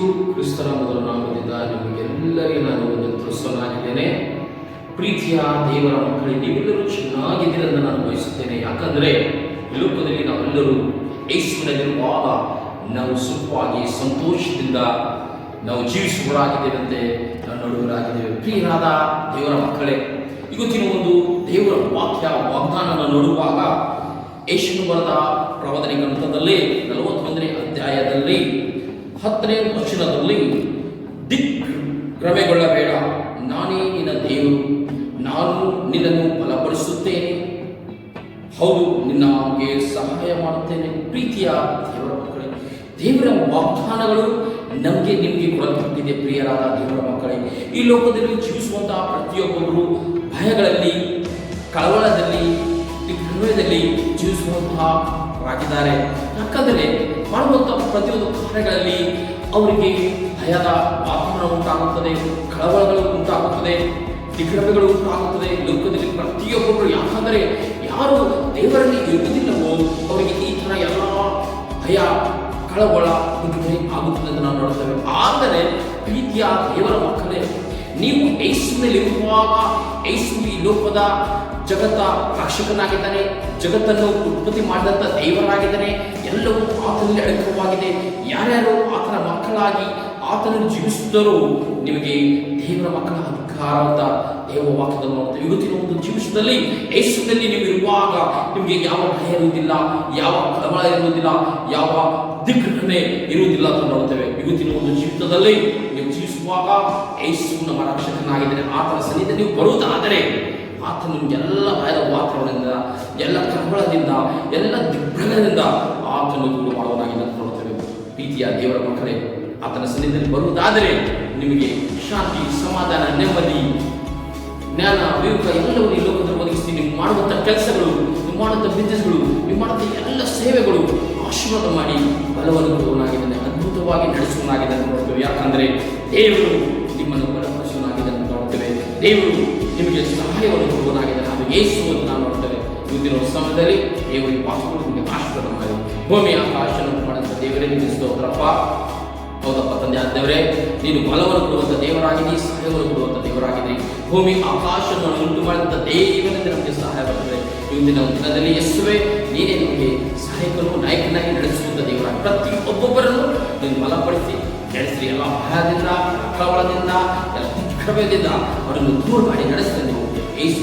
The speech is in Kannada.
ಕ್ರಿಸ್ತರ ಮೊದಲ ನಾಮದಿಂದ ನಿಮಗೆಲ್ಲರಿಗೆ ನಾನು ಒಂದು ತಿಳಿಸೋನಾಗಿದ್ದೇನೆ ಪ್ರೀತಿಯ ದೇವರ ಮಕ್ಕಳಿಗೆ ನೀವೆಲ್ಲರೂ ಚೆನ್ನಾಗಿದ್ದೀರಿ ಅಂತ ನಾನು ಬಯಸುತ್ತೇನೆ. ಯಾಕಂದರೆ ಲೋಕದಲ್ಲಿ ನಾವೆಲ್ಲರೂ ಯೇಸುವಿನಲ್ಲಿರುವಾಗ ನಾವು ಸುಖವಾಗಿ, ಸಂತೋಷದಿಂದ ನಾವು ಜೀವಿಸುವರಾಗಿದ್ದೇವಂತೆ ನಾವು ನೋಡುವರಾಗಿದ್ದೇವೆ ಪ್ರಿಯರಾದ ದೇವರ ಮಕ್ಕಳೇ, ಇವತ್ತಿನ ಒಂದು ದೇವರ ವಾಕ್ಯ, ವಾಗ್ದಾನವನ್ನು ನೋಡುವಾಗ ಯೇಸುನು ಪ್ರವಾದನೆ ಗ್ರಂಥದಲ್ಲಿ, ನಲವತ್ತೊಂದನೇ ಅಧ್ಯಾಯದಲ್ಲಿ ಹತ್ತನೇ ವಚನದಲ್ಲಿ ದಿಕ್ ಕ್ರಮೆಗೊಳ್ಳಬೇಡ ನಾನೇ ನಿನ್ನ ದೇವರು. ನಾನು ನಿನ್ನನ್ನು ಬಲಪಡಿಸುತ್ತೇನೆ. ಹೌದು ನಿನ್ನಗೆ ಸಹಾಯ ಮಾಡುತ್ತೇನೆ. ಪ್ರೀತಿಯ ದೇವರ ಮಕ್ಕಳೇ, ದೇವರ ವಾಗ್ದಾನಗಳು ನಮಗೆ ನಿಮಗೆ ಕೊಡಲ್ಪಟ್ಟಿದೆ, ಪ್ರಿಯರಾದ ದೇವರ ಮಕ್ಕಳೇ. ಈ ಲೋಕದಲ್ಲಿ ಜೀವಿಸುವಂತಹ ಪ್ರತಿಯೊಬ್ಬರು ಭಯಗಳಲ್ಲಿ, ಕಳವಳದಲ್ಲಿ ಜೀವಿಸುವಂತಹ ಆಗಿದ್ದಾರೆ ಯಾಕಂದರೆ ಮಾಡುವಂತಹ ಪ್ರತಿಯೊಂದು ಕಾರ್ಯಗಳಲ್ಲಿ ಅವರಿಗೆ ಭಯದ ವಾತಾವರಣ ಉಂಟಾಗುತ್ತದೆ, ಕಳವಳಗಳು ಉಂಟಾಗುತ್ತದೆ ದಿಗ್ಭ್ರಮೆಗಳು ಉಂಟಾಗುತ್ತದೆ, ಲೋಕದಲ್ಲಿ ಪ್ರತಿಯೊಬ್ಬರು ಯಾಕಂದರೆ ಯಾರು ದೇವರಲ್ಲಿ ಇರುವುದಿಲ್ಲವೋ ಅವರಿಗೆ ಈ ಥರ ಎಲ್ಲ ಭಯ, ಕಳವಳ ದಿಗ್ಭ್ರಮೆ ಆಗುತ್ತದೆ ಅಂತ ನಾವು ನೋಡ್ತೇವೆ. ಆದರೆ ಪ್ರೀತಿಯ ದೇವರ ಮಕ್ಕಳೇ, ನೀವು ಯೇಸುವಿನಲ್ಲಿರುವಾಗ ಯೇಸು ಈ ಲೋಕದ ಜಗತ್ತ ರಕ್ಷಕನಾಗಿದ್ದಾನೆ, ಜಗತ್ತನ್ನು ಉತ್ಪತ್ತಿ ಮಾಡಿದಂಥ ದೈವನಾಗಿದ್ದಾನೆ ಎಲ್ಲವೂ ಆತನಲ್ಲಿ ಅಡಕವಾಗಿದೆ ಯಾರ್ಯಾರು ಆತನ ಮಕ್ಕಳಾಗಿ ಆತನನ್ನು ಜೀವಿಸಿದರೂ ನಿಮಗೆ ದೇವರ ಮಕ್ಕಳ ಅಧಿಕಾರ ಅಂತ ದೇವ ನೋಡ್ತೇವೆ ಇವತ್ತಿನ ಒಂದು ಜೀವಿಸದಲ್ಲಿ, ಯೇಸುವಿನಲ್ಲಿ ನೀವು ಇರುವಾಗ ನಿಮಗೆ ಯಾವ ಭಯ ಇರುವುದಿಲ್ಲ, ಯಾವ ಕಳವಳ ಇರುವುದಿಲ್ಲ, ಯಾವ ದಿಗ್ಭ್ರಮೆ ಇರುವುದಿಲ್ಲ ಅಂತ ನೋಡುತ್ತೇವೆ. ಇವತ್ತಿನ ಒಂದು ಜೀವಿತದಲ್ಲಿ ನೀವು ಜೀವಿಸುವಾಗ ಯಶಸ್ಸು ನಮ್ಮ ರಕ್ಷಕನಾಗಿದ್ದಾನೆ ಆತನ ಸನ್ನಿಧಿ ನೀವು ಬರುವುದಾದರೆ ಆತನು ಎಲ್ಲ ಭಯದ ವಾತಾವರಣದಿಂದ ಎಲ್ಲ ಕಳವಳದಿಂದ ಎಲ್ಲ ದಿಗ್ಭ್ರಮದಿಂದ ಆತನು ದೂರ ಮಾಡುವನಾಗಿ ಅಂತ ನೋಡ್ತೇವೆ. ಪ್ರೀತಿಯ ದೇವರ ಮಕ್ಕಳೇ, ಆತನ ಸನ್ನಿಧಿಯಲ್ಲಿ ಬರುವುದಾದರೆ ನಿಮಗೆ ಶಾಂತಿ, ಸಮಾಧಾನ, ನೆಮ್ಮದಿ, ಜ್ಞಾನ ವಿವೇಕ ಎಲ್ಲವನ್ನು ಈ ಲೋಕದಲ್ಲಿ ನೀವು ಮಾಡುವಂಥ ಕೆಲಸಗಳು, ನೀವು ಮಾಡುವಂಥ ಬಿಸ್ನೆಸ್ಗಳು ನೀವು ಮಾಡುವಂಥ ಎಲ್ಲ ಸೇವೆಗಳು ಆಶೀರ್ವಾದ ಮಾಡಿ ಬಲವನ್ನು ಕೊಡುವನಾಗಿದ್ದಾನೆ ಅದ್ಭುತವಾಗಿ ನಡೆಸುವನಾಗಿದ್ದಾನೆ ನೋಡ್ತೇವೆ. ಯಾಕಂದರೆ ದೇವರು ನಿಮ್ಮನ್ನು ಬಲಪಡಿಸುವನಾಗಿದ್ದಾನೆ ನೋಡ್ತೇವೆ. ದೇವರು ನಿಮಗೆ ಸಹಾಯವನ್ನು ಕೊಡುವುದಾಗಿದೆ ಅದು ಯೇಸು ನಾನು ನೋಡ್ತೇವೆ ಮುಂದಿನ ಸಮಯದಲ್ಲಿ ದೇವರಿಗೆ ವಾಸ್ತವ ನಿಮಗೆ ಆಶೀರ್ವಾದ ಮಾಡಿ ಭೂಮಿ ಆಕಾಶವನ್ನು ಮಾಡುವಂಥ ದೇವರೇ ನಿಮಗೆ ಸ್ತೋತ್ರಪ್ಪ ಹೌದಪ್ಪ ತಂದೆ ದೇವರೇ ನೀನು ಬಲವನ್ನು ಕೊಡುವಂಥ ದೇವರಾಗಿದೆ ಸಹಾಯವನ್ನು ಕೊಡುವಂಥ ದೇವರಾಗಿದೆ ಭೂಮಿ ಆಕಾಶವನ್ನು ಉಂಟು ಮಾಡಿದಂಥ ದೇವರಿಂದ ನಮಗೆ ಸಹಾಯ ಬರ್ತದೆ ಇಂದಿನ ದಿನದಲ್ಲಿ ಯೇಸುವೆ ನೀನೇ ನಮಗೆ ಸಹಾಯಕನು ನಾಯಕನಾಗಿ ನಡೆಸುವಂಥ ದೇವರಾಗಿ ಪ್ರತಿ ಒಬ್ಬೊಬ್ಬರನ್ನು ನೀನು ಬಲಪಡಿಸಿ ನಡೆಸಿ ಎಲ್ಲ ಭಯದಿಂದ, ಕಳವಳದಿಂದ, ಎಲ್ಲ ದುಃಖದಿಂದ ಅವರನ್ನು ದೂರ ಮಾಡಿ ನಡೆಸಿದನು. ಯೇಸು